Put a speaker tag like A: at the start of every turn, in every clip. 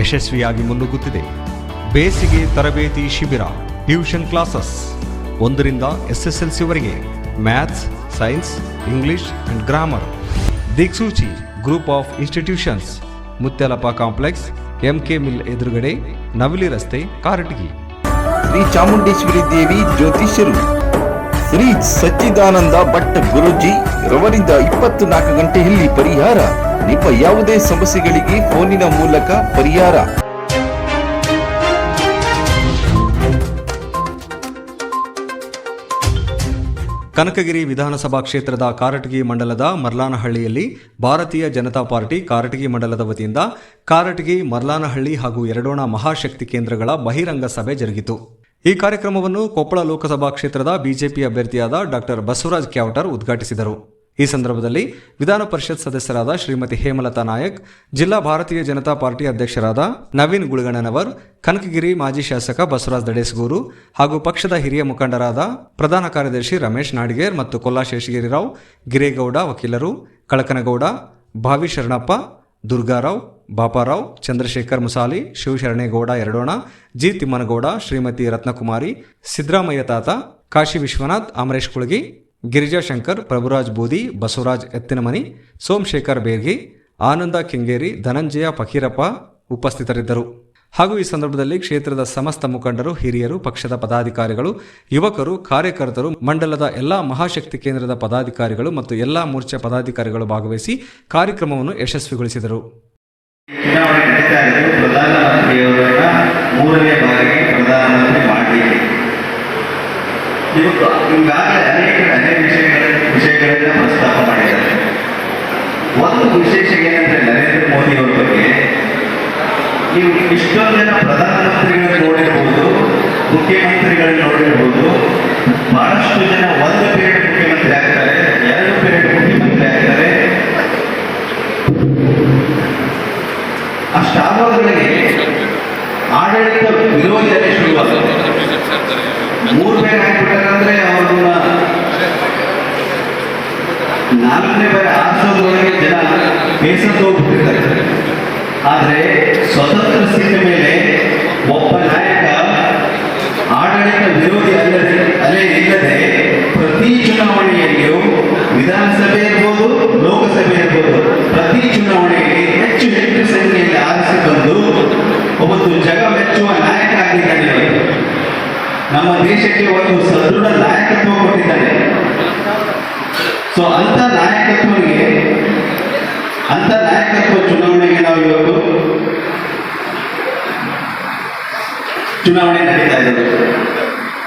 A: ಯಶಸ್ವಿಯಾಗಿ ಮುನ್ನುಗ್ಗುತ್ತಿದೆ ಬೇಸಿಗೆ ತರಬೇತಿ ಶಿಬಿರ, ಟ್ಯೂಷನ್ ಕ್ಲಾಸಸ್. ಒಂದರಿಂದ ಎಸ್ಎಸ್ಎಲ್ಸಿವರೆಗೆ maths, science, English and grammar. Diksuchi, group of institutions. Mutyalappa complex, MK mill ಎದುರುಗಡೆ ನವಲಿ ರಸ್ತೆ, ಕಾರಟಗಿ.
B: ಶ್ರೀ ಚಾಮುಂಡೇಶ್ವರಿ ದೇವಿ ಜ್ಯೋತಿಷ್ಯರು. ಶ್ರೀ ಸಚ್ಚಿದಾನಂದ ಭಟ್ ಗುರುಜಿ ರವರಿಂದ ಇಪ್ಪತ್ತು ನಾಲ್ಕು ಗಂಟೆಯಲ್ಲಿ ಪರಿಹಾರ. ನಿಮ್ಮ ಯಾವುದೇ ಸಮಸ್ಯೆಗಳಿಗೆ ಫೋನಿನ ಮೂಲಕ ಪರಿಹಾರ.
A: ಕನಕಗಿರಿ ವಿಧಾನಸಭಾ ಕ್ಷೇತ್ರದ ಕಾರಟಗಿ ಮಂಡಲದ ಮರ್ಲಾನಹಳ್ಳಿಯಲ್ಲಿ ಭಾರತೀಯ ಜನತಾ ಪಾರ್ಟಿ ಕಾರಟಗಿ ಮಂಡಲದ ವತಿಯಿಂದ ಕಾರಟಗಿ, ಮರ್ಲಾನಹಳ್ಳಿ ಹಾಗೂ ಎರಡೋಣ ಮಹಾಶಕ್ತಿ ಕೇಂದ್ರಗಳ ಬಹಿರಂಗ ಸಭೆ ಜರುಗಿತು. ಈ ಕಾರ್ಯಕ್ರಮವನ್ನು ಕೊಪ್ಪಳ ಲೋಕಸಭಾ ಕ್ಷೇತ್ರದ ಬಿಜೆಪಿ ಅಭ್ಯರ್ಥಿಯಾದ ಡಾಕ್ಟರ್ ಬಸವರಾಜ್ ಕ್ಯಾವಟರ್ ಉದ್ಘಾಟಿಸಿದರು. ಈ ಸಂದರ್ಭದಲ್ಲಿ ವಿಧಾನ ಪರಿಷತ್ ಸದಸ್ಯರಾದ ಶ್ರೀಮತಿ ಹೇಮಲತಾ ನಾಯಕ್, ಜಿಲ್ಲಾ ಭಾರತೀಯ ಜನತಾ ಪಾರ್ಟಿ ಅಧ್ಯಕ್ಷರಾದ ನವೀನ್ ಗುಳಗಣ್ಣನವರ್, ಕನಕಗಿರಿ ಮಾಜಿ ಶಾಸಕ ಬಸವರಾಜ್ ದಡೇಸ್ಗೂರು ಹಾಗೂ ಪಕ್ಷದ ಹಿರಿಯ ಮುಖಂಡರಾದ ಪ್ರಧಾನ ಕಾರ್ಯದರ್ಶಿ ರಮೇಶ್ ನಾಡಿಗೇರ್ ಮತ್ತು ಕೊಲ್ಲಾ ಶೇಷಗಿರಿರಾವ್, ಗಿರೇಗೌಡ ವಕೀಲರು ಕಳಕನಗೌಡ, ಭಾವಿ ಶರಣಪ್ಪ, ದುರ್ಗಾರಾವ್, ಬಾಪಾರಾವ್, ಚಂದ್ರಶೇಖರ್ ಮುಸಾಲಿ, ಶಿವಶರಣೇಗೌಡ ಎರಡೋಣ, ಜಿ ತಿಮ್ಮನಗೌಡ, ಶ್ರೀಮತಿ ರತ್ನಕುಮಾರಿ, ಸಿದ್ದರಾಮಯ್ಯ ತಾತ, ಕಾಶಿ ವಿಶ್ವನಾಥ್, ಅಮರೇಶ್ ಕುಳಗಿ ಗಿರಿಜಾ ಶಂಕರ್ ಪ್ರಭುರಾಜ್ ಬೂದಿ, ಬಸವರಾಜ್ ಎತ್ತಿನಮನಿ, ಸೋಮಶೇಖರ್ ಬೇರ್ಗಿ, ಆನಂದ ಕೆಂಗೇರಿ, ಧನಂಜಯ ಫಕೀರಪ್ಪ ಉಪಸ್ಥಿತರಿದ್ದರು. ಹಾಗೂ ಈ ಸಂದರ್ಭದಲ್ಲಿ ಕ್ಷೇತ್ರದ ಸಮಸ್ತ ಮುಖಂಡರು, ಹಿರಿಯರು, ಪಕ್ಷದ ಪದಾಧಿಕಾರಿಗಳು, ಯುವಕರು, ಕಾರ್ಯಕರ್ತರು, ಮಂಡಲದ ಎಲ್ಲಾ ಮಹಾಶಕ್ತಿ ಕೇಂದ್ರದ ಪದಾಧಿಕಾರಿಗಳು ಮತ್ತು ಎಲ್ಲಾ ಮೋರ್ಚಾ ಪದಾಧಿಕಾರಿಗಳು ಭಾಗವಹಿಸಿ ಕಾರ್ಯಕ್ರಮವನ್ನು ಯಶಸ್ವಿಗೊಳಿಸಿದರು.
C: ಈಗಾಗಲೇ ಅನೇಕ ಅನೇಕ ವಿಷಯಗಳ ವಿಷಯಗಳನ್ನ ಪ್ರಸ್ತಾಪ ಮಾಡಿದ್ದಾರೆ. ಒಂದು ವಿಶೇಷ ಏನಂದ್ರೆ ನರೇಂದ್ರ ಮೋದಿ ಅವರ ಬಗ್ಗೆ, ನೀವು ಇಷ್ಟೊಂದು ಜನ ಪ್ರಧಾನಮಂತ್ರಿಗಳನ್ನ ನೋಡಿರಬಹುದು ಮುಖ್ಯಮಂತ್ರಿಗಳನ್ನ ನೋಡಿರಬಹುದು ಬಹಳಷ್ಟು ಜನ ನಾಲ್ಕನೇ ಬಾರಿ ಆರಿಸೋದ್ರೊಳಗೆ ಜನ ಬೇಸತ್ತು ಹೋಗ್ಬಿಟ್ಟಿರ್ತಾರೆ ಆದರೆ ಸ್ವತಂತ್ರ ಸಿಕ್ಕ ಮೇಲೆ ಒಬ್ಬ ನಾಯಕ ಆಡಳಿತ ವಿರೋಧಿ ಅಲ್ಲದೆ ಅಲ್ಲೇ ಇಲ್ಲದೆ ಪ್ರತಿ ಚುನಾವಣೆಯಲ್ಲಿಯೂ ವಿಧಾನಸಭೆ ಇರ್ಬೋದು, ಲೋಕಸಭೆ ಇರ್ಬೋದು, ಪ್ರತಿ ಚುನಾವಣೆಯಲ್ಲಿ ಹೆಚ್ಚು ಹೆಚ್ಚು ಸಂಖ್ಯೆಯಲ್ಲಿ ಆರಿಸಿ ಬಂದು ಒಬ್ಬತ್ತು ಜಗ ಮೆಚ್ಚುವ ನಾಯಕ ಆಗಿದ್ದಾನೆ ನಮ್ಮ ದೇಶಕ್ಕೆ ಒಂದು ಸದೃಢ ನಾಯಕತ್ವ ಕೊಟ್ಟಿದ್ದಾನೆ ಸೊ ಅಂತ ನಾಯಕತ್ವಗೆ ಅಂತ ನಾಯಕತ್ವ ಚುನಾವಣೆಗೆ ನಾವು ಇವತ್ತು ಚುನಾವಣೆ ನಡೀತಾ ಇದ್ದೇವೆ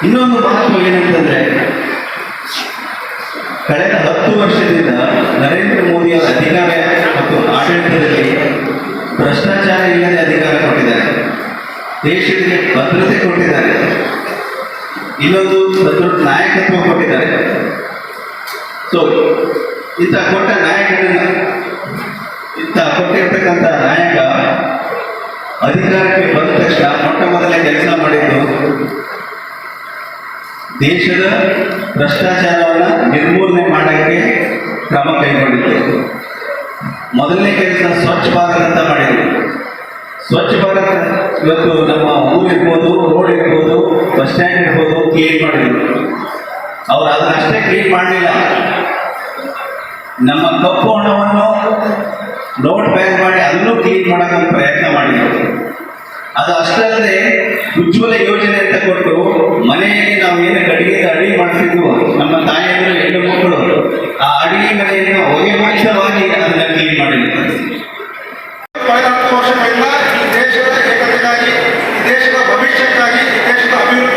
C: ಇನ್ನೊಂದು ಮಹತ್ವ ಏನಂತಂದ್ರೆ, ಕಳೆದ ಹತ್ತು ವರ್ಷದಿಂದ ನರೇಂದ್ರ ಮೋದಿ ಅವರ ಅಧಿಕಾರ ಮತ್ತು ಆಡಳಿತದಲ್ಲಿ ಭ್ರಷ್ಟಾಚಾರ ಇಲ್ಲದೆ ಅಧಿಕಾರ ಕೊಟ್ಟಿದ್ದಾರೆ. ದೇಶಕ್ಕೆ ಭದ್ರತೆ ಕೊಟ್ಟಿದ್ದಾರೆ. ಇನ್ನೊಂದು ಸದೃಢ ನಾಯಕತ್ವ ಇಂಥ ಕೊಟ್ಟ ನಾಯಕನನ್ನ ಇಂಥ ಕೊಟ್ಟಿರ್ತಕ್ಕಂಥ ನಾಯಕ ಅಧಿಕಾರಕ್ಕೆ ಬಂದ ತಕ್ಷಣ ಮೊಟ್ಟ ಮೊದಲೇ ಕೆಲಸ ಮಾಡಿದ್ದು ದೇಶದ ಭ್ರಷ್ಟಾಚಾರವನ್ನು ನಿರ್ಮೂಲನೆ ಮಾಡೋಕ್ಕೆ ಕ್ರಮ ಕೈಗೊಂಡಿದ್ದು. ಮೊದಲನೇ ಕೆಲಸ ಸ್ವಚ್ಛ ಭಾರತ ಅಂತ ಮಾಡಿದ್ರು. ಸ್ವಚ್ಛ ಭಾರತ ಇವತ್ತು ನಮ್ಮ ಊರು ಇರ್ಬೋದು, ರೋಡ್ ಇರ್ಬೋದು, ಬಸ್ ಸ್ಟ್ಯಾಂಡ್ ಇರ್ಬೋದು, ಕ್ಲೀನ್ ಮಾಡಿದ್ರು. ಅವ್ರು ಅದನ್ನಷ್ಟೇ ಕ್ಲೀನ್ ಮಾಡಲಿಲ್ಲ. ನಮ್ಮ ಕಪ್ಪು ಹಣವನ್ನು ನೋಟ್ ಬ್ಯಾನ್ ಮಾಡಿ ಅದನ್ನು ಕ್ಲೀನ್ ಮಾಡೋಕ್ಕೆ ಪ್ರಯತ್ನ ಮಾಡಿದ್ರು ಅದು ಅಷ್ಟಲ್ಲದೆ ಉಜ್ವಲ ಯೋಜನೆ ಅಂತ ಕೊಟ್ಟು ಮನೆಯಲ್ಲಿ ನಾವು ಏನು ಅಡಿಗೆ ಅಡಿಗೆ ಮಾಡ್ತಿದ್ವು, ನಮ್ಮ ತಾಯಿಯಂದ್ರೆ ಹೆಣ್ಣು ಮಕ್ಕಳು, ಆ ಅಡಿಗೆ ಮನೆಯನ್ನು ಹೊಗೆ ಮುಖ್ಯವಾಗಿ ಅದನ್ನು ಕ್ಲೀನ್ ಮಾಡಿದ್ರು ದೇಶದ ಏಕತೆಗಾಗಿ ದೇಶದ ಭವಿಷ್ಯಕ್ಕಾಗಿ ದೇಶದ ಅಭಿವೃದ್ಧಿ